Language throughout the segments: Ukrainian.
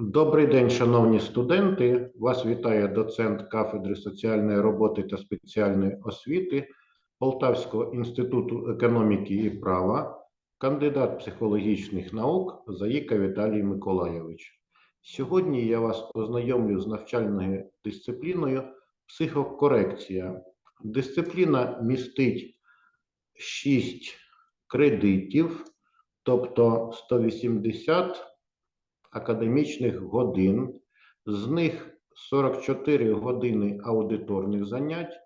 Добрий день, шановні студенти. Вас вітає доцент кафедри соціальної роботи та спеціальної освіти Полтавського інституту економіки і права, кандидат психологічних наук Заїка Віталій Миколайович. Сьогодні я вас ознайомлю з навчальною дисципліною психокорекція. Дисципліна містить 6 кредитів, тобто 180 академічних годин, з них 44 години аудиторних занять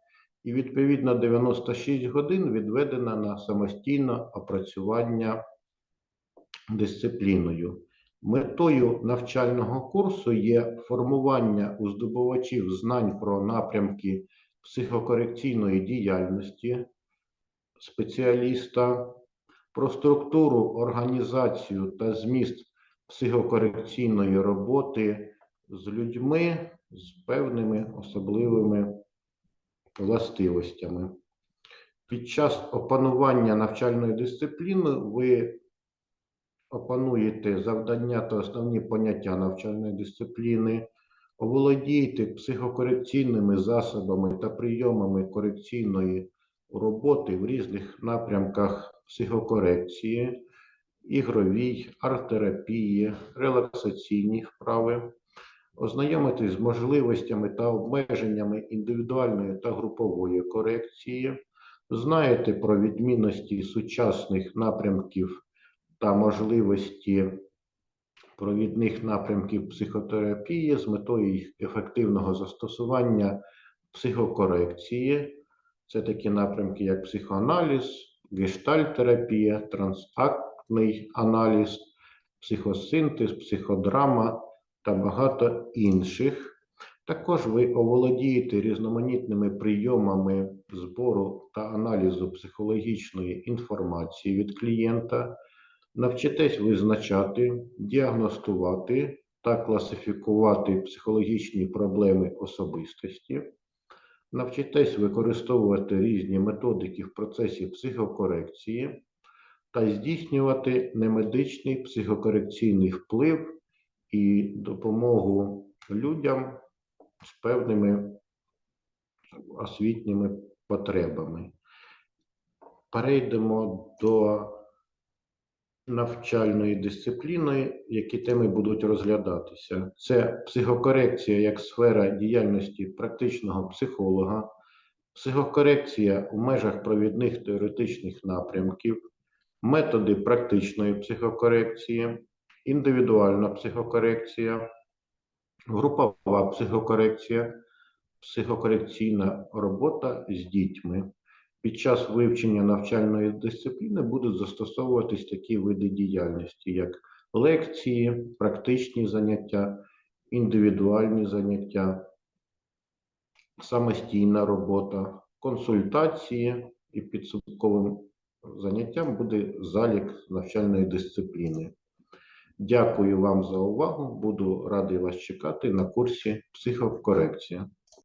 і відповідно 96 годин відведено на самостійне опрацювання дисципліною. Метою навчального курсу є формування у здобувачів знань про напрямки психокорекційної діяльності спеціаліста, про структуру, організацію та зміст психокорекційної роботи з людьми з певними особливими властивостями. Під час опанування навчальної дисципліни ви опануєте завдання та основні поняття навчальної дисципліни, оволодієте психокорекційними засобами та прийомами корекційної роботи в різних напрямках психокорекції ігровій, арт-терапії, релаксаційні вправи, ознайомитись з можливостями та обмеженнями індивідуальної та групової корекції, знаєте про відмінності сучасних напрямків та можливості провідних напрямків психотерапії з метою їх ефективного застосування психокорекції. Це такі напрямки, як психоаналіз, гештальтерапія, трансакт контактний аналіз, психосинтез, психодрама та багато інших. Також ви оволодієте різноманітними прийомами збору та аналізу психологічної інформації від клієнта, навчитесь визначати, діагностувати та класифікувати психологічні проблеми особистості, навчитесь використовувати різні методики в процесі психокорекції та здійснювати немедичний психокорекційний вплив і допомогу людям з певними освітніми потребами. Перейдемо до навчальної дисципліни, які теми будуть розглядатися. Це психокорекція як сфера діяльності практичного психолога, психокорекція у межах провідних теоретичних напрямків, методи практичної психокорекції, індивідуальна психокорекція, групова психокорекція, психокорекційна робота з дітьми. Під час вивчення навчальної дисципліни будуть застосовуватись такі види діяльності, як лекції, практичні заняття, індивідуальні заняття, самостійна робота, консультації і підсумковим заняттям буде залік навчальної дисципліни. Дякую вам за увагу. Буду радий вас чекати на курсі психокорекція.